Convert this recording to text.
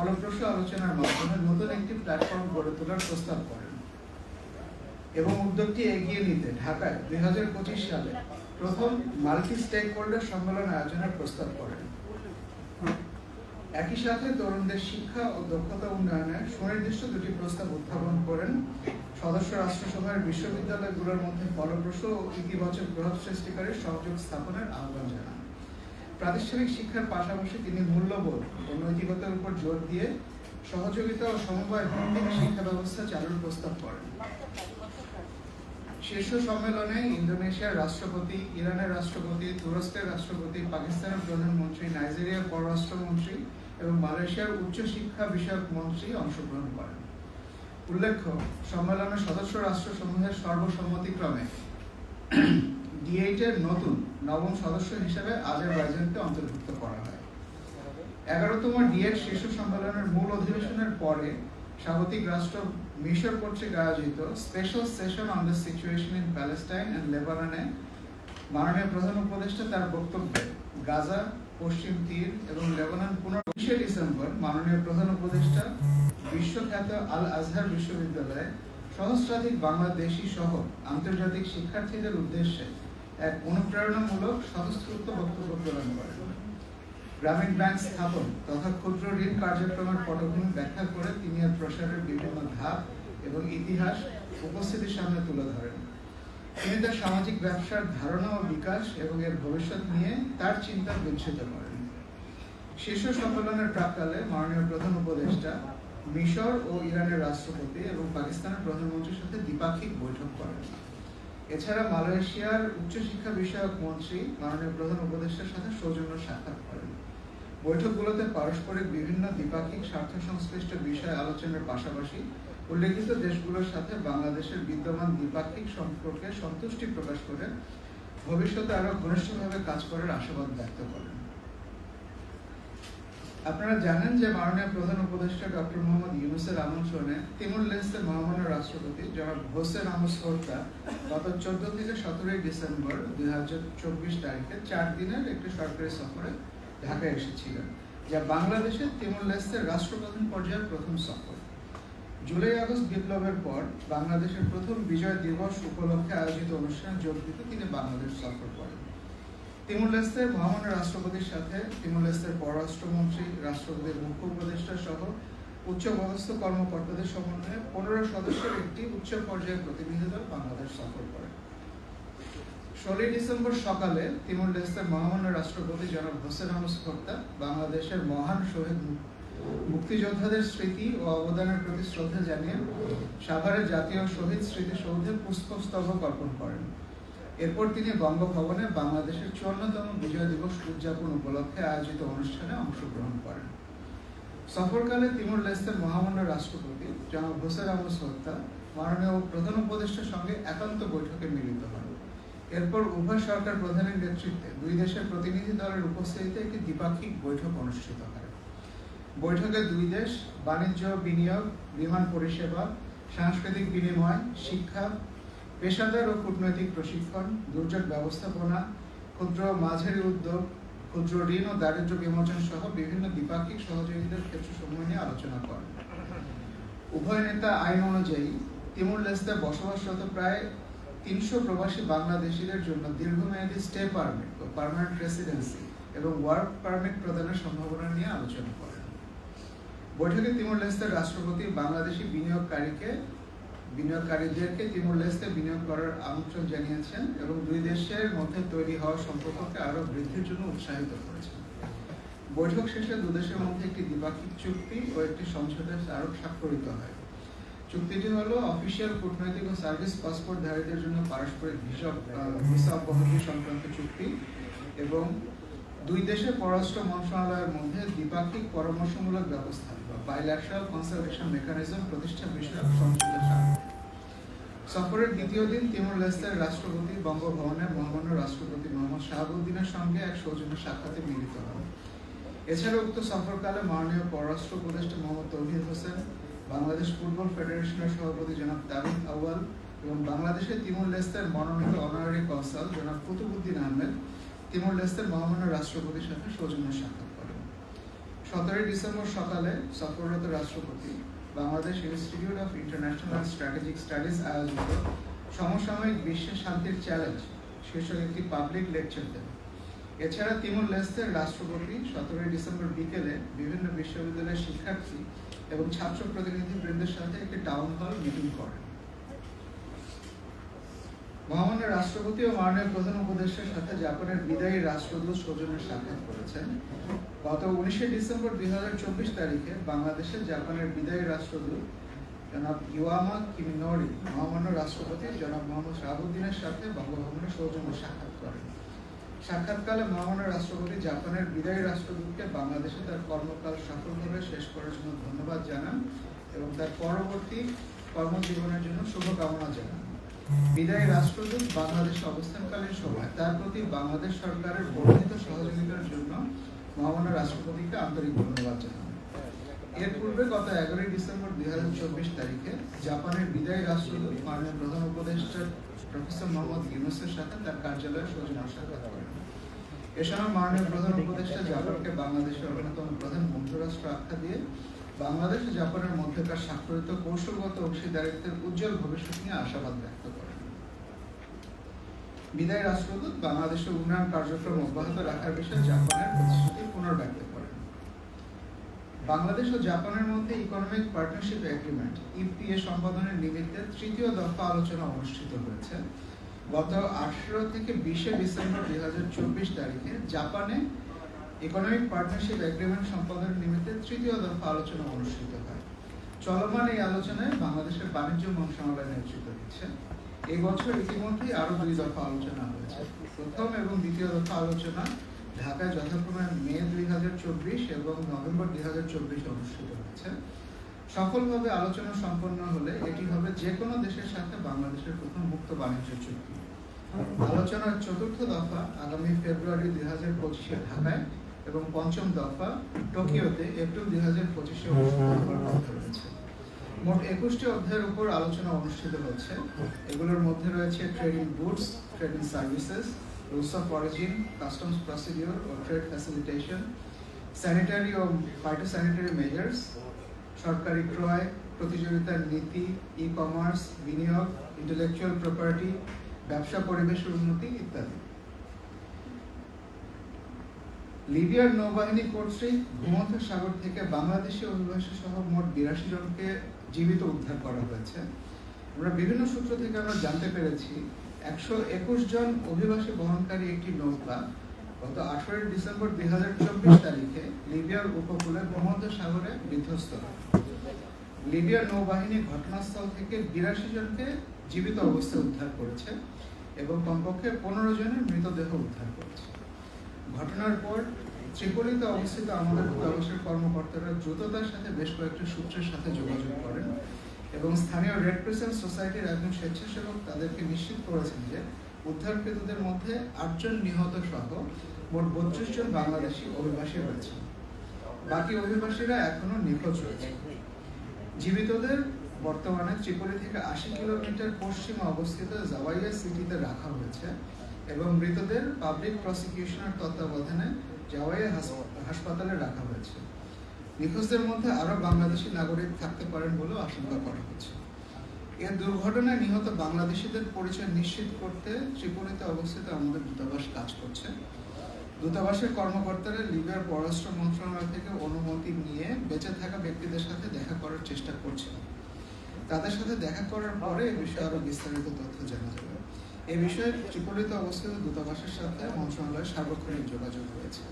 ফলপ্রসূ আলোচনার মাধ্যমে নতুন একটি প্ল্যাটফর্ম গড়ে তোলার প্রস্তাব করেন। এবং উদ্যোগটি এগিয়ে নিতে ঢাকায় দুই হাজার পঁচিশ সালে প্রথম মাল্টি স্টেক হোল্ডার সম্মেলন আয়োজনের প্রস্তাব করেন। একই সাথে তরুণদের শিক্ষা ও দক্ষতা উন্নয়নে সুনির্দিষ্ট দুটি প্রস্তাব উত্থাপন করেন। সদস্য রাষ্ট্রসভার বিশ্ববিদ্যালয়গুলোর মধ্যে ফলপ্রসূ ও ইতিবাচক প্রভাব সৃষ্টিকারী সংযোগ স্থাপনের আহ্বান জানান। প্রাতিষ্ঠানিক শিক্ষার পাশাপাশি তিনি মূল্যবোধ ও নৈতিকতার উপর জোর দিয়ে সহযোগিতা ও সমবায় ভিত্তিক শিক্ষা ব্যবস্থা চালুর প্রস্তাব করেন। শীর্ষ সম্মেলনে ইন্দোনেশিয়ার রাষ্ট্রপতি, ইরানের রাষ্ট্রপতি, তুরস্কের রাষ্ট্রপতি, পাকিস্তানের প্রধানমন্ত্রী, নাইজেরিয়ার পররাষ্ট্রমন্ত্রী এবং মালয়েশিয়ার উচ্চশিক্ষা বিষয়ক মন্ত্রী অংশগ্রহণ করেন। উল্লেখ্য সম্মেলনের সদস্য রাষ্ট্রসমূহের সর্বসম্মতিক্রমে ডিএইটের নতুন নবম সদস্য হিসেবে আজারবাইজানকে অন্তর্ভুক্ত করা হয়। এগারোতম ডিএড শীর্ষ সম্মেলনের মূল অধিবেশনের পরে স্বাগতিক রাষ্ট্র মিশর কর্তৃক আয়োজিত special session on the situation in Palestine and লেবাননে মাননীয় প্রধান উপদেষ্টা তার বক্তব্যে গাজা, পশ্চিম তীর এবং লেবানন পুনর্বিশে ডিসেম্বর মাননীয় প্রধান উপদেষ্টা বিশ্বখ্যাত আল আজহার বিশ্ববিদ্যালয়ে সহস্রাধিক বাংলাদেশি সহ আন্তর্জাতিক শিক্ষার্থীদের উদ্দেশ্যে এক অনুপ্রেরণামূলক স্বতঃস্ফূর্ত বক্তব্য প্রদান করেন গ্রামীণ ব্যাংক স্থাপন তথা ক্ষুদ্র ঋণ কার্যক্রমের পটভূমি ব্যাখ্যা করে তিনি এর প্রসারের বিভিন্ন ধাপ এবং ইতিহাস উপস্থিতির সামনে তুলে ধরেন। তিনি তার সামাজিক ব্যবসার ধারণা ও বিকাশ এবং এর ভবিষ্যৎ নিয়ে তার চিন্তা বিচ্ছিত করেন। শীর্ষ সম্মেলনের প্রাককালে মাননীয় প্রধান উপদেষ্টা, মিশর ও ইরানের রাষ্ট্রপতি এবং পাকিস্তানের প্রধানমন্ত্রীর সাথে দ্বিপাক্ষিক বৈঠক করেন। এছাড়া মালয়েশিয়ার উচ্চশিক্ষা বিষয়ক মন্ত্রী, মাননীয় প্রধান উপদেষ্টার সাথে সৌজন্য সাক্ষাৎ করেন। বৈঠকগুলোতে পারস্পরিক বিভিন্ন দ্বিপাক্ষিক স্বার্থ সংশ্লিষ্ট বিষয় আলোচনার পাশাপাশি উল্লেখিত দেশগুলোর সাথে বাংলাদেশের বিদ্যমান দ্বিপাক্ষিক সম্পর্কে সন্তুষ্টি প্রকাশ করে ভবিষ্যতে আরও ঘনিষ্ঠভাবে কাজ করার আশাবাদ ব্যক্ত করেন। আপনারা জানেন যে মাননীয় প্রধান উপদেষ্টা ডক্টর মোহাম্মদ ইউনুসের আমন্ত্রণে তিমুর লেস্তের মহামান্য রাষ্ট্রপতি জনাব হোসেন আহমদ সোহরতা গত চোদ্দ থেকে সতেরোই ডিসেম্বর দুই হাজার চব্বিশ তারিখে চার দিনের একটি সরকারি সফরে ঢাকায় এসেছিলেন, যা বাংলাদেশের তিমুর লেন্সের রাষ্ট্রপ্রধান পর্যায়ের প্রথম সফর। জুলাই আগস্ট বিপ্লবের পর বাংলাদেশের প্রথম বিজয় দিবস উপলক্ষে আয়োজিত অনুষ্ঠানে যোগ দিতে তিনি বাংলাদেশ সফর করেন। তিমুর লেস্তের মহামান্য রাষ্ট্রপতির সাথে, তিমুর লেস্তের পররাষ্ট্রমন্ত্রী, রাষ্ট্রপতির মুখ্য উপদেষ্টা সহ উচ্চ পদস্থ কর্মকর্তাদের সমন্বয়ে পনেরো সদস্যের একটি উচ্চ পর্যায়ের প্রতিনিধি দল বাংলাদেশ সফর করে। ষোলোই ডিসেম্বর সকালে তিমুর লেস্তের মহামান্য রাষ্ট্রপতি জনাব হোসেন আহমদ কর্তা বাংলাদেশের মহান শহীদ মুক্তিযোদ্ধাদের স্মৃতি ও অবদানের প্রতি শ্রদ্ধা জানিয়ে সাভারের জাতীয় শহীদ স্মৃতিসৌধে পুষ্পস্তবক অর্পণ করেন। এরপর তিনি বঙ্গভবনে বাংলাদেশের চুয়ান্নতম বিজয় দিবস উদযাপন উপলক্ষে আয়োজিত অনুষ্ঠানে অংশগ্রহণ করেন। সফরকালে তিমুর লেস্তের মহামান্য রাষ্ট্রপতি জনাব হোসেন আহমদ সত্তা মাননীয় প্রধান উপদেষ্টার সঙ্গে একান্ত বৈঠকে মিলিত হন। এরপর উভয় সরকার প্রধানের নেতৃত্বে দুই দেশের প্রতিনিধি দলের উপস্থিতিতে একটি দ্বিপাক্ষিক বৈঠক অনুষ্ঠিত হয়। বৈঠকে দুই দেশ বাণিজ্য, বিনিয়োগ, বিমান পরিষেবা, সাংস্কৃতিক বিনিময়, শিক্ষা পেশাদার ও কূটনৈতিক প্রশিক্ষণ, দুর্যোগ ব্যবস্থাপনা, ক্ষুদ্র মাঝারি উদ্যোগ, ক্ষুদ্র ঋণ ও দারিদ্র্য বিমোচন সহ বিভিন্ন দ্বিপাক্ষিক সহযোগিতার ক্ষেত্রসমূহ নিয়ে আলোচনা করেন উভয় নেতা আইন অনুযায়ী তিমুর লেস্তে বসবাসরত প্রায় তিনশো প্রবাসী বাংলাদেশিদের জন্য দীর্ঘমেয়াদী স্টে পারমিট ও পার্মানেন্ট রেসিডেন্সি এবং ওয়ার্ক পারমিট প্রদানের সম্ভাবনা নিয়ে আলোচনা করেন। বৈঠকে তিমুর লেস্তের রাষ্ট্রপতি বাংলাদেশি বিনিয়োগকারীকে বিনিয়োগকারীদেরকে তিমুর লেস্তে বিনিয়োগ করার আমন্ত্রণ জানিয়েছেন এবং দুই দেশের মধ্যে তৈরি হওয়া সম্পর্ককে আরও বৃদ্ধির জন্য উৎসাহিত করেছেন। বৈঠক শেষে দুদেশের মধ্যে একটি দ্বিপাক্ষিক চুক্তি ও একটি সমঝোতা স্মারক স্বাক্ষরিত হয়। চুক্তিটি হলো অফিসিয়াল কূটনৈতিক ও সার্ভিস পাসপোর্টধারীদের জন্য পারস্পরিক ভিসা ভিসা অব্যাহতি সংক্রান্ত চুক্তি এবং দুই দেশের পররাষ্ট্র মন্ত্রণালয়ের মধ্যে দ্বিপাক্ষিক পরামর্শমূলক ব্যবস্থা বা বাইল্যাট্রাল কনসালটেশন মেকানিজম প্রতিষ্ঠা বিষয়ক স্বাক্ষর সফরের দ্বিতীয় দিন তিমুর লেস্তের রাষ্ট্রপতি বঙ্গভবনে মহামান্য রাষ্ট্রপতি মোহাম্মদ শাহাবুদ্দিনের সঙ্গে এক সৌজন্য সাক্ষাতে মিলিত হন। এছাড়া উক্ত সফরকালে মাননীয় পররাষ্ট্র উপদেষ্টা মোহাম্মদ তৌহিদ হোসেন, বাংলাদেশ ফুটবল ফেডারেশনের সভাপতি জনাব তাবিদ আউয়াল এবং বাংলাদেশের তিমুর লেস্তের মনোনীত অনারারি কনসাল জনাব কুতুবুদ্দিন আহমেদ তিমুর লেস্তের মহামান্য রাষ্ট্রপতির সাথে সৌজন্য সাক্ষাৎ করেন। সতেরোই ডিসেম্বর সকালে সফররত রাষ্ট্রপতি Bangladesh institute of international strategic studies আয়োজিত সমসাময়িক বিশ্বের শান্তির চ্যালেঞ্জ শীর্ষক একটি পাবলিক লেকচার দেন এছাড়া তিমুর লেস্তের রাষ্ট্রপতি সতেরোই ডিসেম্বর বিকেলে বিভিন্ন বিশ্ববিদ্যালয়ের শিক্ষার্থী এবং ছাত্র প্রতিনিধিবৃন্দের সাথে একটি টাউন হল মিটিং করেন। মহামান্য রাষ্ট্রপতি ও মাননীয় প্রধান উপদেষ্টার সাথে জাপানের বিদায়ী রাষ্ট্রদূত সৌজন্যের সাক্ষাৎ করেছেন। গত উনিশে ডিসেম্বর দুই হাজার চব্বিশ তারিখে বাংলাদেশে জাপানের বিদায়ী রাষ্ট্রদূত জনাব ইওয়ামা কিমিনোরি, মহামান্য রাষ্ট্রপতি জনাব মোহাম্মদ শাহাবুদ্দিনের সাথে বঙ্গভবনে সৌজন্য সাক্ষাৎ করেন। সাক্ষাৎকালে মহামান্য রাষ্ট্রপতি জাপানের বিদায়ী রাষ্ট্রদূতকে বাংলাদেশে তার কর্মকাল সফলভাবে শেষ করার জন্য ধন্যবাদ জানান এবং তার পরবর্তী কর্মজীবনের জন্য শুভকামনা জানান। বিদায়ী রাষ্ট্রদূত বাংলাদেশে অবস্থানকালীন সময় তার প্রতি বাংলাদেশ সরকারের বর্ধিত সহযোগিতার জন্য মহামান্য রাষ্ট্রপতিকে আন্তরিক ধন্যবাদ জানান। এর পূর্বে গত এগারোই ডিসেম্বর দুই হাজার চব্বিশ তারিখে জাপানের বিদায়ী রাষ্ট্রদূত, মাননীয় প্রধান উপদেষ্টা প্রফেসর মোহাম্মদ ইউনুসের সাথে তার কার্যালয়ে সৌজন্য সাক্ষাৎ করেন। এ সময় মাননীয় প্রধান উপদেষ্টা জাপানকে বাংলাদেশের অন্যতম প্রধান বন্ধুরাষ্ট্র আখ্যা দিয়ে বাংলাদেশ ও জাপানের মধ্যকার স্বাক্ষরিত কৌশলগত অংশীদারিত্বের উজ্জ্বল ভবিষ্যৎ নিয়ে আশাবাদ ব্যক্ত করেন বিদায়ী রাষ্ট্রদূত বাংলাদেশের উন্নয়ন কার্যক্রম অব্যাহত রাখার বিষয়ে জাপানের প্রতিশ্রুতি পুনর্ব্যক্ত করেন। বাংলাদেশ ও জাপানের মধ্যে ইকোনমিক পার্টনারশিপ এগ্রিমেন্ট ইপিএ সম্পাদনের নিমিত্তে তৃতীয় দফা আলোচনা অনুষ্ঠিত হয়েছে। গত আঠারো থেকে বিশে ডিসেম্বর দুই তারিখে জাপানে ইকোনমিক পার্টনারশিপ এগ্রিমেন্ট সম্পাদনের নিমিত্তে তৃতীয় দফা আলোচনা অনুষ্ঠিত হয়। চলমান এই আলোচনায় বাংলাদেশের বাণিজ্য মন্ত্রণালয় নেতৃত্ব দিচ্ছে। এই বছর ইতিমধ্যেই আরও দুই দফা আলোচনা হয়েছে। প্রথম এবং দ্বিতীয় দফা আলোচনা ঢাকায় যথাক্রমে মে দুই হাজার চব্বিশ এবং নভেম্বর দুই হাজার চব্বিশ অনুষ্ঠিত হয়েছে। সফলভাবে আলোচনা সম্পন্ন হলে এটি হবে যে কোনো দেশের সাথে বাংলাদেশের প্রথম মুক্ত বাণিজ্য চুক্তি। আলোচনার চতুর্থ দফা আগামী ফেব্রুয়ারি দুই হাজার পঁচিশে ঢাকায় এবং পঞ্চম দফা টোকিওতে এপ্রিল দুই হাজার পঁচিশে অনুষ্ঠিত হওয়ার কথা রয়েছে মোট একুশটি অধ্যায়ের উপর আলোচনা অনুষ্ঠিত হচ্ছে। এগুলোর মধ্যে রয়েছে trading goods trading services rules of origin customs procedure O trade facilitation sanitary ও ফাইটোস্যানিটারি মেজার্স সরকারি ক্রয় প্রতিযোগিতার নীতি ই কমার্স বিনিয়োগ ইন্টেলেকচুয়াল প্রপার্টি ব্যবসা পরিবেশের উন্নতি ইত্যাদি। লিবিয়ার নৌবাহিনী কর্তৃক ভূমধ্য সাগর থেকে বাংলাদেশি অভিবাসী সহ মোট বিরাশি জনকে জীবিত উদ্ধার করা হয়েছে। আমরা বিভিন্ন সূত্র থেকে আমরা জানতে পেরেছি, একশো একুশ জন অভিবাসী বহনকারী একটি নৌকা গত আঠারোই ডিসেম্বর দুই হাজার চব্বিশ তারিখে লিবিয়ার উপকূলে ভূমধ্য সাগরে বিধ্বস্ত হয়। লিবিয়ার নৌবাহিনী ঘটনাস্থল থেকে বিরাশি জনকে জীবিত অবস্থায় উদ্ধার করেছে এবং কমপক্ষে পনেরো জনের মৃতদেহ উদ্ধার করেছে। ঘটনার পর ত্রিপলিতে অবস্থিত আমাদের দূতাবাসের কর্মকর্তারা দ্রুততার সাথে বেশ কয়েকটি সূত্রের সাথে যোগাযোগ করেন এবং স্থানীয় রেড ক্রিসেন্ট সোসাইটির একজন স্বেচ্ছাসেবক তাদেরকে নিশ্চিত করেছেন যে উদ্ধারকৃতদের মধ্যে আটজন নিহত সহ মোট বত্রিশ জন বাংলাদেশি অভিবাসী রয়েছে বাকি অভিবাসীরা এখনও নিখোঁজ রয়েছে। জীবিতদের বর্তমানে ত্রিপুরা থেকে আশি কিলোমিটার পশ্চিমে অবস্থিত জাওয়াইয়া সিটিতে রাখা হয়েছে। এবং মৃতদের পাবলিক প্রসিকিউশনের তত্ত্বাবধানে জাওয়াইয়া হাস- হাসপাতালে রাখা হয়েছে। নিখোঁজদের মধ্যে আরও বাংলাদেশি নাগরিক থাকতে পারেন বলেও আশঙ্কা করা হচ্ছে। এ দুর্ঘটনায় নিহত বাংলাদেশিদের পরিচয় নিশ্চিত করতে ত্রিপুরাতে অবস্থিত আমাদের দূতাবাস কাজ করছে। দূতাবাসের কর্মকর্তারা লিবিয়ার পররাষ্ট্র মন্ত্রণালয় থেকে অনুমতি নিয়ে বেঁচে থাকা ব্যক্তিদের সাথে দেখা করার চেষ্টা করছেন। তাদের সাথে দেখা করার পরে এ বিষয়ে আরও বিস্তারিত তথ্য জানা যাবে। এ বিষয়ে ত্রিপুরিতে অবস্থিত দূতাবাসের সাথে মন্ত্রণালয়ের সার্বক্ষণিক যোগাযোগ রয়েছে।